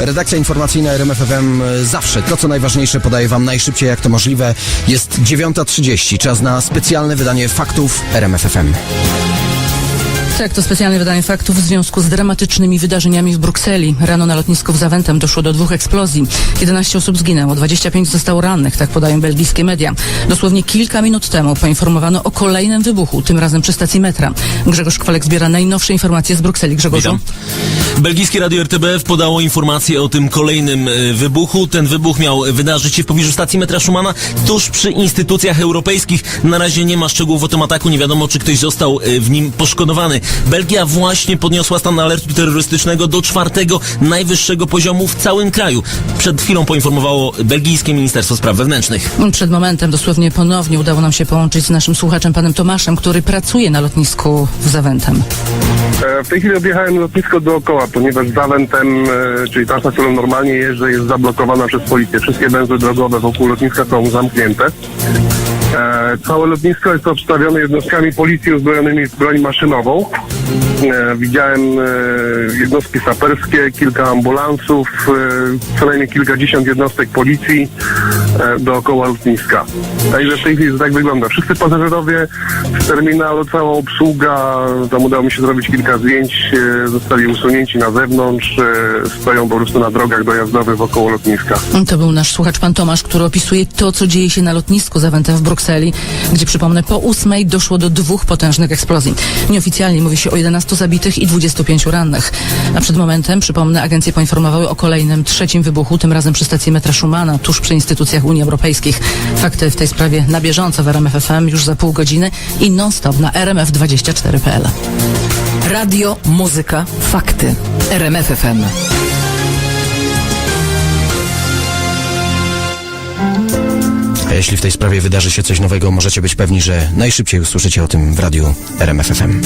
Redakcja informacyjna RMFFM zawsze to, co najważniejsze, podaje Wam najszybciej, jak to możliwe. Jest 9.30, czas na specjalne wydanie faktów RMFFM. Tak, to specjalne wydanie faktów w związku z dramatycznymi wydarzeniami w Brukseli. Rano na lotnisku w Zawentem doszło do dwóch eksplozji. 11 osób zginęło, 25 zostało rannych, tak podają belgijskie media. Dosłownie kilka minut temu poinformowano o kolejnym wybuchu, tym razem przy stacji metra. Grzegorz Kwalek zbiera najnowsze informacje z Brukseli. Grzegorzu? Witam. Belgijskie radio RTBF podało informację o tym kolejnym e, wybuchu. Ten wybuch miał wydarzyć się w pobliżu stacji metra Schumana, tuż przy instytucjach europejskich. Na razie nie ma szczegółów o tym ataku, nie wiadomo czy ktoś został e, w nim poszkodowany. Belgia właśnie podniosła stan alertu terrorystycznego do czwartego najwyższego poziomu w całym kraju. Przed chwilą poinformowało belgijskie Ministerstwo Spraw Wewnętrznych. Przed momentem dosłownie ponownie udało nam się połączyć z naszym słuchaczem, panem Tomaszem, który pracuje na lotnisku w Zawentem. E, W tej chwili objechałem lotnisko dookoła, ponieważ Zawentem, e, czyli trasa, którą normalnie jeżdżę, jest zablokowana przez policję. Wszystkie węzły drogowe wokół lotniska są zamknięte. E, Całe lotnisko jest obstawione jednostkami policji uzbrojonymi w broń maszynową. E, Widziałem e, jednostki saperskie, kilka ambulansów, e, co najmniej kilkadziesiąt jednostek policji dookoła lotniska. Także w tej chwili tak wygląda. Wszyscy pasażerowie z terminalu, cała obsługa, tam udało mi się zrobić kilka zdjęć, zostali usunięci na zewnątrz, stoją po prostu na drogach dojazdowych wokoło lotniska. To był nasz słuchacz pan Tomasz, który opisuje to, co dzieje się na lotnisku Zawentem w Brukseli, gdzie przypomnę, po ósmej doszło do dwóch potężnych eksplozji. Nieoficjalnie mówi się o 11 zabitych i 25 rannych. A przed momentem, przypomnę, agencje poinformowały o kolejnym trzecim wybuchu, tym razem przy stacji metra Schumana, tuż przy instytucjach Unii Europejskich. Fakty w tej sprawie na bieżąco w RMF FM już za pół godziny i non-stop na rmf24.pl. Radio, muzyka, fakty. RMF FM. A jeśli w tej sprawie wydarzy się coś nowego, możecie być pewni, że najszybciej usłyszycie o tym w radiu RMFFM.